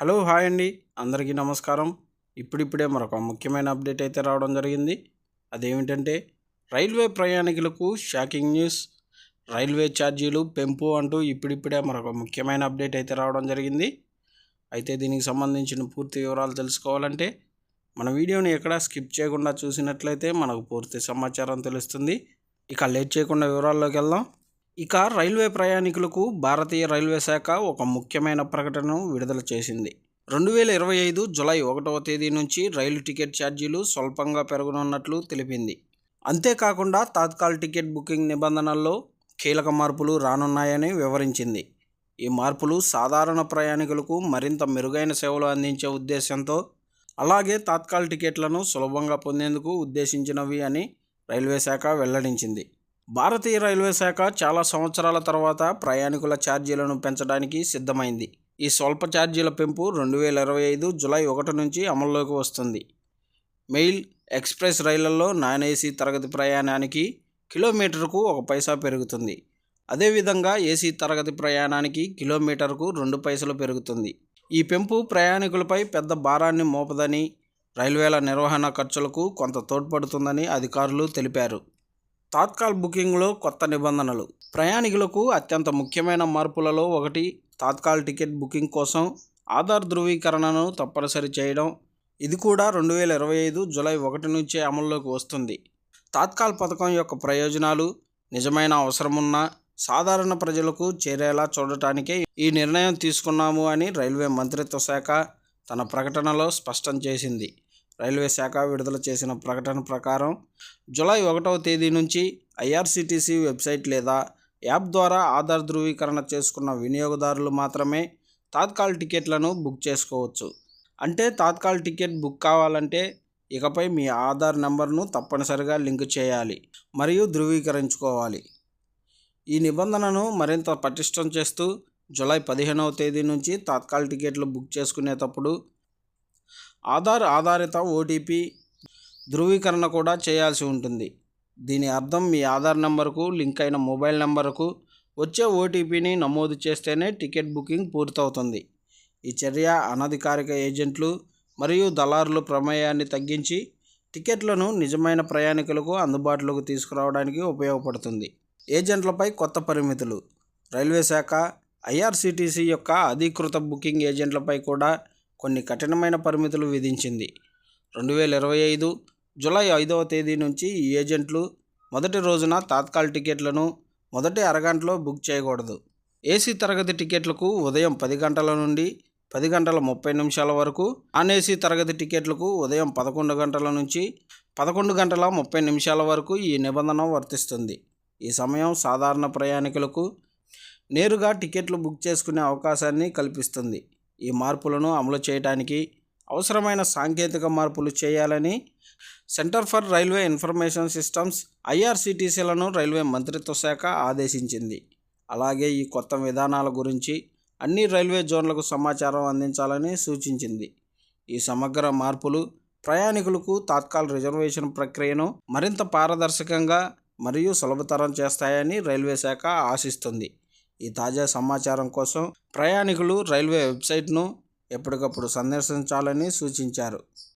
Hello hi అండి. అందరికీ నమస్కారం. ఇప్పుడిప్పుడే మరొక ముఖ్యమైన అప్డేట్ అయితే రావడం జరిగింది. అదేమిటంటే రైల్వే ప్రయాణికులకు షాకింగ్ న్యూస్. రైల్వే ఛార్జీలు పెంపు అంటూ ఇప్పుడిప్పుడే మరొక ముఖ్యమైన అప్డేట్ అయితే రావడం జరిగింది. అయితే దీనికి సంబంధించిన పూర్తి వివరాలు తెలుసుకోవాలంటే మన వీడియోని ఎక్కడా స్కిప్ చేయకుండా చూసినట్లయితే మనకు పూర్తి సమాచారం తెలుస్తుంది. ఇక లేట్ చేయకుండా వివరాల్లోకి వెళ్దాం. ఇక రైల్వే ప్రయాణికులకు భారతీయ రైల్వే శాఖ ఒక ముఖ్యమైన ప్రకటనను విడుదల చేసింది. రెండు వేల ఇరవై ఐదు జులై ఒకటవ తేదీ నుంచి రైలు టికెట్ ఛార్జీలు స్వల్పంగా పెరగనున్నట్లు తెలిపింది. అంతేకాకుండా తాత్కాల్ టికెట్ బుకింగ్ నిబంధనల్లో కీలక మార్పులు రానున్నాయని వివరించింది. ఈ మార్పులు సాధారణ ప్రయాణికులకు మరింత మెరుగైన సేవలు అందించే ఉద్దేశంతో అలాగే తాత్కాల్ టికెట్లను సులభంగా పొందేందుకు ఉద్దేశించినవి అని రైల్వే శాఖ వెల్లడించింది. భారతీయ రైల్వే శాఖ చాలా సంవత్సరాల తర్వాత ప్రయాణికుల ఛార్జీలను పెంచడానికి సిద్ధమైంది. ఈ స్వల్ప ఛార్జీల పెంపు రెండు వేల ఇరవై ఐదు జులై ఒకటి నుంచి అమల్లోకి వస్తుంది. మెయిల్ ఎక్స్ప్రెస్ రైళ్ళలో నాన్ ఏసీ తరగతి ప్రయాణానికి కిలోమీటర్కు ఒక పైసా పెరుగుతుంది. అదేవిధంగా ఏసీ తరగతి ప్రయాణానికి కిలోమీటర్కు రెండు పైసలు పెరుగుతుంది. ఈ పెంపు ప్రయాణికులపై పెద్ద భారాన్ని మోపదని రైల్వేల నిర్వహణ ఖర్చులకు కొంత తోడ్పడుతుందని అధికారులు తెలిపారు. తాత్కాల్ బుకింగ్లో కొత్త నిబంధనలు. ప్రయాణికులకు అత్యంత ముఖ్యమైన మార్పులలో ఒకటి తాత్కాల్ టికెట్ బుకింగ్ కోసం ఆధార్ ధృవీకరణను తప్పనిసరి చేయడం. ఇది కూడా రెండు వేల ఇరవై ఐదు జులై ఒకటి నుంచే అమల్లోకి వస్తుంది. తాత్కాల్ పథకం యొక్క ప్రయోజనాలు నిజమైన అవసరమున్న సాధారణ ప్రజలకు చేరేలా చూడటానికే ఈ నిర్ణయం తీసుకున్నాము అని రైల్వే మంత్రిత్వ శాఖ తన ప్రకటనలో స్పష్టం చేసింది. రైల్వే శాఖ విడుదల చేసిన ప్రకటన ప్రకారం జూలై ఒకటవ తేదీ నుంచి ఐఆర్సీటీసీ వెబ్సైట్ లేదా యాప్ ద్వారా ఆధార్ ధృవీకరణ చేసుకున్న వినియోగదారులు మాత్రమే తాత్కాల్ టికెట్లను బుక్ చేసుకోవచ్చు. అంటే తాత్కాల్ టికెట్ బుక్ కావాలంటే ఇకపై మీ ఆధార్ నెంబర్ను తప్పనిసరిగా లింక్ చేయాలి మరియు ధృవీకరించుకోవాలి. ఈ నిబంధనను మరింత పటిష్టం చేస్తూ జూలై పదిహేనవ తేదీ నుంచి తాత్కాల్ టికెట్లు బుక్ చేసుకునేటప్పుడు ఆధార్ ఆధారిత ఓటీపీ ధృవీకరణ కూడా చేయాల్సి ఉంటుంది. దీని అర్థం మీ ఆధార్ నెంబర్కు లింక్ అయిన మొబైల్ నెంబర్కు వచ్చే ఓటీపీని నమోదు చేస్తేనే టికెట్ బుకింగ్ పూర్తవుతుంది. ఈ చర్య అనధికారిక ఏజెంట్లు మరియు దళారుల ప్రమేయాన్ని తగ్గించి టికెట్లను నిజమైన ప్రయాణికులకు అందుబాటులోకి తీసుకురావడానికి ఉపయోగపడుతుంది. ఏజెంట్లపై కొత్త పరిమితులు. రైల్వే శాఖ ఐఆర్సీటీసీ యొక్క అధీకృత బుకింగ్ ఏజెంట్లపై కూడా కొన్ని కఠినమైన పరిమితులు విధించింది. రెండు వేల ఇరవై ఐదు జూలై ఐదవ తేదీ నుంచి ఈ ఏజెంట్లు మొదటి రోజున తాత్కాల్ టికెట్లను మొదటి అరగంటలో బుక్ చేయకూడదు. ఏసీ తరగతి టికెట్లకు ఉదయం పది గంటల నుండి పది గంటల ముప్పై నిమిషాల వరకు నాన్ ఏసీ తరగతి టికెట్లకు ఉదయం పదకొండు గంటల నుంచి పదకొండు గంటల ముప్పై నిమిషాల వరకు ఈ నిబంధన వర్తిస్తుంది. ఈ సమయం సాధారణ ప్రయాణికులకు నేరుగా టికెట్లు బుక్ చేసుకునే అవకాశాన్ని కల్పిస్తుంది. ఈ మార్పులను అమలు చేయడానికి అవసరమైన సాంకేతిక మార్పులు చేయాలని centre for railway information systems ఐఆర్సిటీసీలను railway మంత్రిత్వ శాఖ ఆదేశించింది. అలాగే ఈ కొత్త విధానాల గురించి అన్ని రైల్వే జోన్లకు సమాచారం అందించాలని సూచించింది. ఈ సమగ్ర మార్పులు ప్రయాణికులకు తాత్కాల రిజర్వేషన్ ప్రక్రియను మరింత పారదర్శకంగా మరియు సులభతరం చేస్తాయని రైల్వే శాఖ ఆశిస్తుంది. ఈ తాజా సమాచారం కోసం ప్రయాణికులు రైల్వే వెబ్సైట్ను ఎప్పటికప్పుడు సందర్శించాలని సూచించారు.